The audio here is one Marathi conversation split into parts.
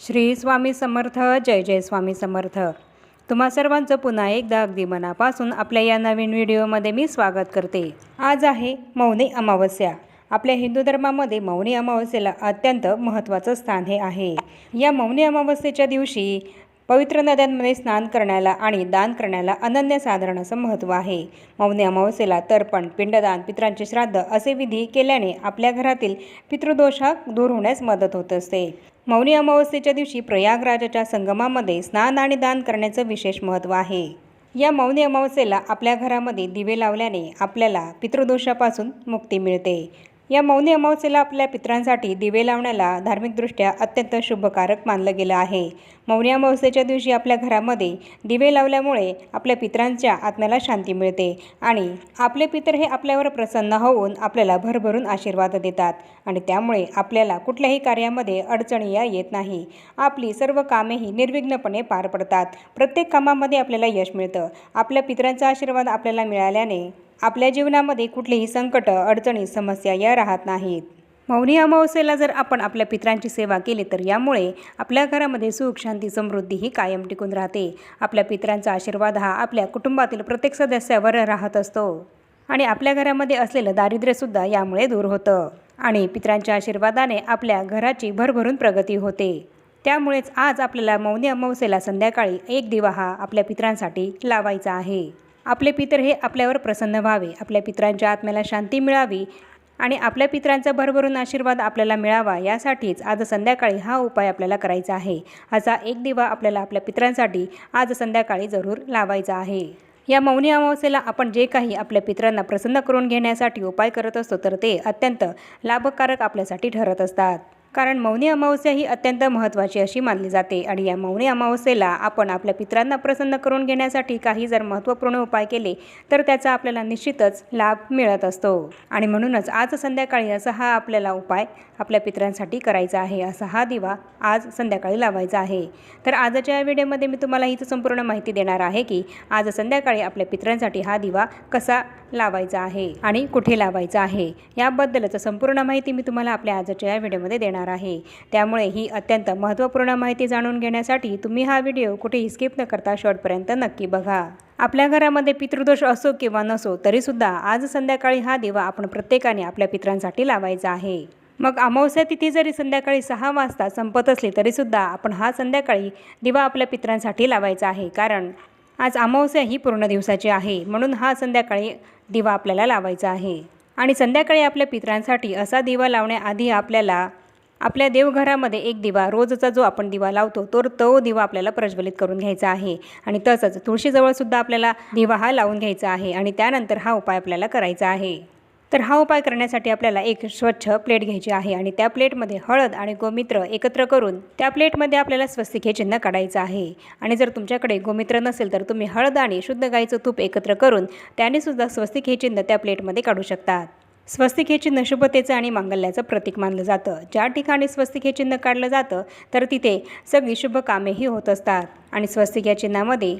श्री स्वामी समर्थ जय जय स्वामी समर्थ. तुम्हा सर्वांचं पुन्हा एकदा अगदी मनापासून आपल्या या नवीन व्हिडिओमध्ये मी स्वागत करते. आज आहे मौनी अमावस्या. आपल्या हिंदू धर्मामध्ये मौनी अमावस्येला अत्यंत महत्त्वाचं स्थान हे आहे. या मौनी अमावस्येच्या दिवशी पवित्र नद्यांमध्ये स्नान करण्याला आणि दान करण्याला अनन्यसाधारण असं महत्त्व आहे. मौनी अमावस्येला तर्पण पिंडदान पित्रांचे श्राद्ध असे विधी केल्याने आपल्या घरातील पितृदोष हा दूर होण्यास मदत होत असते. मौनी अमावस्येच्या दिवशी प्रयागराजाच्या संगमामध्ये स्नान आणि दान करण्याचं विशेष महत्त्व आहे. या मौनी अमावस्येला आपल्या घरामध्ये दिवे लावल्याने आपल्याला पितृदोषापासून मुक्ती मिळते. या मौनी अमावस्येला आपल्या पितरांसाठी दिवे लावण्याला धार्मिकदृष्ट्या अत्यंत शुभकारक मानलं गेलं आहे. मौनी अमावस्येच्या दिवशी आपल्या घरामध्ये दिवे लावल्यामुळे आपल्या पितरांच्या आत्म्याला शांती मिळते आणि आपले पितर हे आपल्यावर प्रसन्न होऊन आपल्याला भरभरून आशीर्वाद देतात आणि त्यामुळे आपल्याला कुठल्याही कार्यामध्ये अडचणी या येत नाही. आपली सर्व कामेही निर्विघ्नपणे पार पडतात. प्रत्येक कामामध्ये आपल्याला यश मिळतं. आपल्या पित्रांचा आशीर्वाद आपल्याला मिळाल्याने आपल्या जीवनामध्ये कुठलीही संकट अडचणी समस्या या राहत नाहीत. मौनी अमावस्येला जर आपण आपल्या पितरांची सेवा केली तर यामुळे आपल्या घरामध्ये सुख शांती समृद्धी ही कायम टिकून राहते. आपल्या पितरांचा आशीर्वाद हा आपल्या कुटुंबातील प्रत्येक सदस्यावर राहत असतो. आणि आपल्या घरामध्ये असलेलं दारिद्र्यसुद्धा यामुळे दूर होतं. आणि पित्रांच्या आशीर्वादाने आपल्या घराची भरभरून प्रगती होते. त्यामुळेच आज आपल्याला मौनी अमावस्येला संध्याकाळी एक दिवा हा आपल्या पितरांसाठी लावायचा आहे. आपले पितर हे आपल्यावर प्रसन्न व्हावे. आपल्या पितरांच्या आत्म्याला शांती मिळावी आणि आपल्या पित्रांचा भरभरून आशीर्वाद आपल्याला मिळावा यासाठीच आज संध्याकाळी हा उपाय आपल्याला करायचा आहे. असा एक दिवा आपल्याला आपल्या पित्रांसाठी आज संध्याकाळी जरूर लावायचा आहे. या मौनी अमावस्येला आपण जे काही आपल्या पित्रांना प्रसन्न करून घेण्यासाठी उपाय करत असतो तर ते अत्यंत लाभकारक आपल्यासाठी ठरत असतात. कारण मौनी अमावस्या ही अत्यंत महत्त्वाची अशी मानली जाते आणि या मौनी अमावस्येला आपण आपल्या पित्रांना प्रसन्न करून घेण्यासाठी काही जर महत्त्वपूर्ण उपाय केले तर त्याचा आपल्याला निश्चितच लाभ मिळत असतो. आणि म्हणूनच आज संध्याकाळी असा हा आपल्याला उपाय आपल्या पित्रांसाठी करायचा आहे असा हा दिवा आज संध्याकाळी लावायचा आहे. तर आजच्या या व्हिडिओमध्ये मी तुम्हाला हीच संपूर्ण माहिती देणार आहे की आज संध्याकाळी आपल्या पित्रांसाठी हा दिवा कसा लावायचा आहे आणि कुठे लावायचा आहे याबद्दलच संपूर्ण माहिती मी तुम्हाला आपल्या आजच्या या व्हिडिओमध्ये देणार आहे. त्यामुळे ही अत्यंत महत्त्वपूर्ण माहिती जाणून घेण्यासाठी तुम्ही हा व्हिडिओ कुठेही स्किप न करता शेवटपर्यंत नक्की बघा. आपल्या घरामध्ये पितृदोष असो किंवा नसो तरीसुद्धा आज संध्याकाळी हा दिवा आपण प्रत्येकाने आपल्या पित्रांसाठी लावायचा आहे. मग अमावस्या तिथी जरी संध्याकाळी सहा वाजता संपत असली तरीसुद्धा आपण हा संध्याकाळी दिवा आपल्या पित्रांसाठी लावायचा आहे. कारण आज अमावस्या ही पूर्ण दिवसाची आहे. म्हणून हा संध्याकाळी दिवा आपल्याला लावायचा आहे. आणि संध्याकाळी आपल्या पितरांसाठी असा दिवा लावण्याआधी आपल्याला आपल्या देवघरामध्ये एक दिवा रोजचा जो आपण दिवा लावतो तर तो दिवा आपल्याला प्रज्वलित करून घ्यायचा आहे. आणि तसंच तुळशीजवळसुद्धा आपल्याला दिवा हा लावून घ्यायचा आहे. आणि त्यानंतर हा उपाय आपल्याला करायचा आहे. तर हा उपाय करण्यासाठी आपल्याला एक स्वच्छ प्लेट घ्यायची आहे आणि त्या प्लेटमध्ये हळद आणि गोमित्र एकत्र करून त्या प्लेटमध्ये आपल्याला स्वस्तिक हे चिन्ह काढायचं आहे. आणि जर तुमच्याकडे गोमित्र नसेल तर तुम्ही हळद आणि शुद्ध गाईचं तूप एकत्र करून त्याने सुद्धा स्वस्तिक हे चिन्ह त्या प्लेटमध्ये काढू शकतात. स्वस्तिक हे चिन्ह शुभतेचं आणि मांगल्याचं प्रतीक मानलं जातं. ज्या ठिकाणी स्वस्तिक हे चिन्ह काढलं जातं तर तिथे सगळी शुभ कामेही होत असतात. आणि स्वस्तिक या चिन्हामध्ये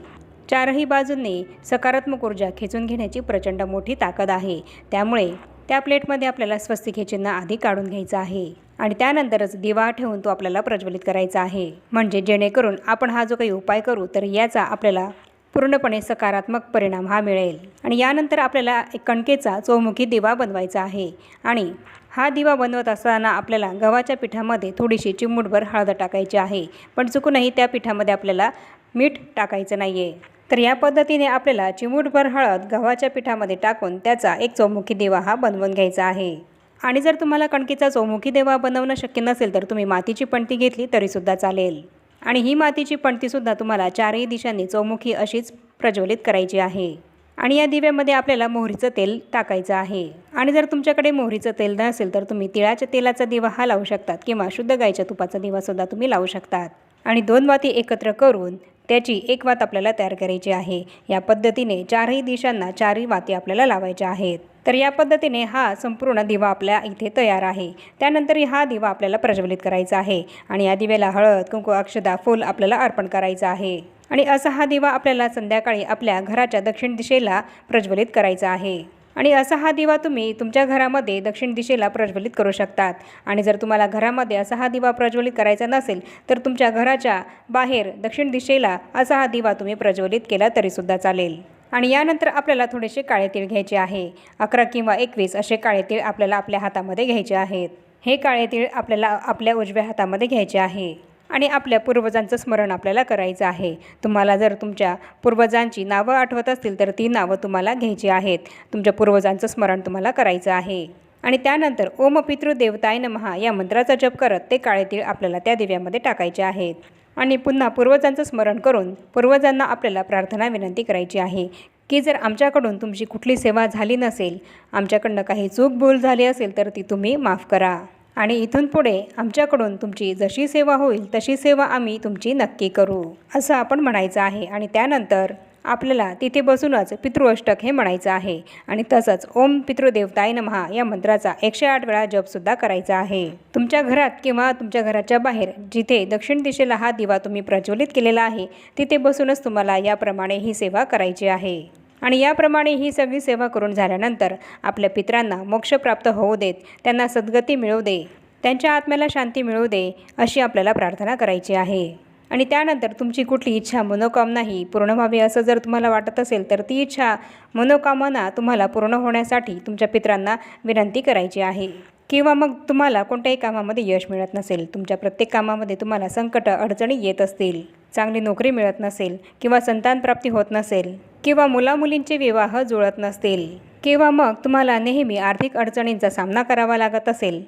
चारही बाजूंनी सकारात्मक ऊर्जा खेचून घेण्याची प्रचंड मोठी ताकद आहे. त्यामुळे त्या प्लेटमध्ये आपल्याला स्वस्तिके चिन्ह आधी काढून घ्यायचं आहे. आणि त्यानंतरच दिवा ठेवून तो आपल्याला प्रज्वलित करायचा आहे. म्हणजे जेणेकरून आपण हा जो काही उपाय करू तर याचा आपल्याला पूर्णपणे सकारात्मक परिणाम हा मिळेल. आणि यानंतर आपल्याला एक कणकेचा चौमुखी दिवा बनवायचा आहे. आणि हा दिवा बनवत असताना आपल्याला गव्हाच्या पिठामध्ये थोडीशी चिमूटभर हळद टाकायची आहे. पण चुकूनही त्या पिठामध्ये आपल्याला मीठ टाकायचं नाही आहे तर या पद्धतीने आपल्याला चिमूटभर हळद गव्हाच्या पिठामध्ये टाकून त्याचा एक चौमुखी दिवा हा बनवून घ्यायचा आहे. आणि जर तुम्हाला कणकीचा चौमुखी देवा बनवणं शक्य नसेल तर तुम्ही मातीची पणती घेतली तरीसुद्धा चालेल. आणि ही मातीची पणतीसुद्धा तुम्हाला चारही दिशांनी चौमुखी अशीच प्रज्वलित करायची आहे. आणि या दिव्यामध्ये आपल्याला मोहरीचं तेल टाकायचं आहे. आणि जर तुमच्याकडे मोहरीचं तेल नसेल तर तुम्ही तिळाच्या तेलाचा दिवा हा लावू शकतात किंवा शुद्ध गाईच्या तुपाचा दिवासुद्धा तुम्ही लावू शकतात. आणि दोन वाती एकत्र करून त्याची एक वात आपल्याला तयार करायची आहे. या पद्धतीने चारही दिशांना चारही वाती आपल्याला लावायच्या आहेत. तर या पद्धतीने हा संपूर्ण दिवा आपल्या इथे तयार आहे. त्यानंतर हा दिवा आपल्याला प्रज्वलित करायचा आहे आणि या दिव्याला हळद कुंकू अक्षदा फूल आपल्याला अर्पण करायचं आहे. आणि असा हा दिवा आपल्याला संध्याकाळी आपल्या घराच्या दक्षिण दिशेला प्रज्वलित करायचा आहे. आणि असा हा दिवा तुम्ही तुमच्या घरामध्ये दक्षिण दिशेला प्रज्वलित करू शकतात. आणि जर तुम्हाला घरामध्ये असा हा दिवा प्रज्वलित करायचा नसेल तर तुमच्या घराच्या बाहेर दक्षिण दिशेला असा हा दिवा तुम्ही प्रज्वलित केला तरीसुद्धा चालेल. आणि यानंतर आपल्याला थोडेसे काळे तीळ घ्यायचे आहे. अकरा किंवा एकवीस असे काळे तीळ आपल्याला आपल्या हातामध्ये घ्यायचे आहेत. हे काळे तीळ आपल्याला आपल्या उजव्या हातामध्ये घ्यायचे आहे. आणि आपल्या पूर्वजांचं स्मरण आपल्याला करायचं आहे. तुम्हाला जर तुमच्या पूर्वजांची नावं आठवत असतील तर ती नावं तुम्हाला घ्यायची आहेत. तुमच्या पूर्वजांचं स्मरण तुम्हाला करायचं आहे. आणि त्यानंतर ओम पितृदेवताय नमहा या मंत्राचा जप करत ते काळे तीळ आपल्याला त्या दिव्यामध्ये टाकायचे आहेत. आणि पुन्हा पूर्वजांचं स्मरण करून पूर्वजांना आपल्याला प्रार्थना विनंती करायची आहे की जर आमच्याकडून तुमची कुठली सेवा झाली नसेल आमच्याकडनं काही चूक भूल झाली असेल तर ती तुम्ही माफ करा. आणि इथून पुढे आमच्याकडून तुमची जशी सेवा होईल तशी सेवा आम्ही तुमची नक्की करू असं आपण म्हणायचं आहे. आणि त्यानंतर आपल्याला तिथे बसूनच पितृअष्टक हे म्हणायचं आहे. आणि तसंच ओम पितृदेवताय नमहा या मंत्राचा एकशे आठ वेळा जपसुद्धा करायचा आहे. तुमच्या घरात किंवा तुमच्या घराच्या बाहेर जिथे दक्षिण दिशेला हा दिवा तुम्ही प्रज्वलित केलेला आहे तिथे बसूनच तुम्हाला याप्रमाणे ही सेवा करायची आहे. आणि याप्रमाणे ही सगळी सेवा करून झाल्यानंतर आपल्या पित्रांना मोक्ष प्राप्त होऊ देत त्यांना सद्गती मिळू दे त्यांच्या आत्म्याला शांती मिळू दे अशी आपल्याला प्रार्थना करायची आहे. आणि त्यानंतर तुमची कुठली इच्छा मनोकामनाही पूर्ण व्हावी असं जर तुम्हाला वाटत असेल तर ती इच्छा मनोकामना तुम्हाला पूर्ण होण्यासाठी तुमच्या पित्रांना विनंती करायची आहे. किंवा मग तुम्हाला कोणत्याही कामामध्ये यश मिळत नसेल तुमच्या प्रत्येक कामामध्ये तुम्हाला संकट अडचणी येत असतील चांगली नोकरी मिळत नसेल किंवा संतानप्राप्ती होत नसेल किंवा मुलामुलींचे विवाह जुळत नसतील किंवा मग तुम्हाला नेहमी आर्थिक अडचणींचा सामना करावा लागत असेल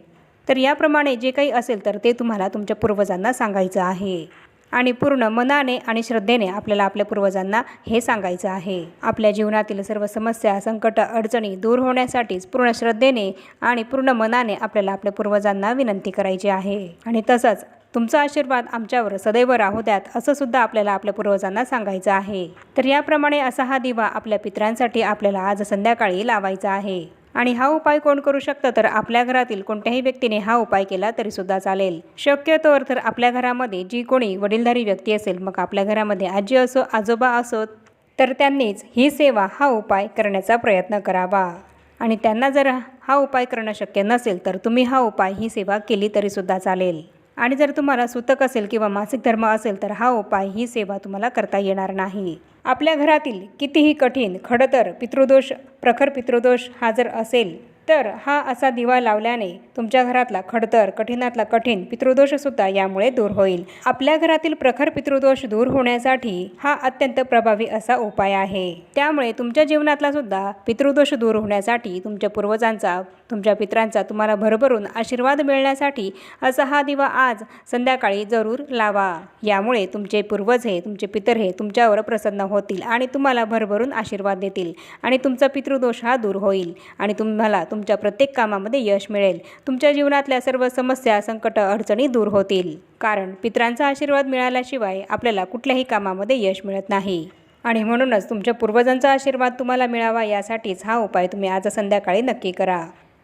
तर याप्रमाणे जे काही असेल तर ते तुम्हाला तुमच्या पूर्वजांना सांगायचं आहे. आणि पूर्ण मनाने आणि श्रद्धेने आपल्याला आपल्या पूर्वजांना हे सांगायचं आहे. आपल्या जीवनातील सर्व समस्या संकट अडचणी दूर होण्यासाठीच पूर्ण श्रद्धेने आणि पूर्ण मनाने आपल्याला आपल्या पूर्वजांना विनंती करायची आहे. आणि तसंच तुमचा आशीर्वाद आमच्यावर सदैव राहू द्यात असं सुद्धा आपल्याला आपल्या पूर्वजांना सांगायचं आहे. तर याप्रमाणे असा हा दिवा आपल्या पित्रांसाठी आपल्याला आज संध्याकाळी लावायचा आहे. आणि हा उपाय कोण करू शकतं? तर आपल्या घरातील कोणत्याही व्यक्तीने हा उपाय केला तरी सुद्धा चालेल. शक्यतोवर तर आपल्या घरामध्ये जी कोणी वडीलधारी व्यक्ती असेल मग आपल्या घरामध्ये आजी असो आजोबा असो तर त्यांनीच ही सेवा हा उपाय करण्याचा प्रयत्न करावा. आणि त्यांना जर हा उपाय करणं शक्य नसेल तर तुम्ही हा उपाय ही सेवा केली तरीसुद्धा चालेल. आणि जर तुम्हाला सुतक असेल किंवा मासिक धर्म असेल तर हा उपाय ही सेवा तुम्हाला करता येणार नाही. आपल्या घरातील कितीही कठीण खडतर पितृदोष प्रखर पितृदोष हा जर असेल तर हा असा दिवा लावल्याने तुमच्या घरातला खडतर कठीणातला कठीण पितृदोषसुद्धा यामुळे दूर होईल. आपल्या घरातील प्रखर पितृदोष दूर होण्यासाठी हा अत्यंत प्रभावी असा उपाय आहे. त्यामुळे तुमच्या जीवनातला सुद्धा पितृदोष दूर होण्यासाठी तुमच्या पूर्वजांचा तुमच्या पित्रांचा तुम्हाला भरभरून आशीर्वाद मिळण्यासाठी असा हा दिवा आज संध्याकाळी जरूर लावा. यामुळे तुमचे पूर्वज हे तुमचे पितर हे तुमच्यावर प्रसन्न होतील आणि तुम्हाला भरभरून आशीर्वाद देतील आणि तुमचा पितृदोष हा दूर होईल आणि तुम्हाला तुमच्या प्रत्येक कामामध्ये यश मिळेल. तुमच्या जीवनातल्या सर्व समस्या संकट अडचणी दूर होतील. कारण पित्रांचा आशीर्वाद मिळाल्याशिवाय आपल्याला कुठल्याही कामामध्ये यश मिळत नाही. आणि म्हणूनच तुमच्या पूर्वजांचा आशीर्वाद तुम्हाला मिळावा यासाठीच हा उपाय तुम्ही आज संध्याकाळी नक्की करा.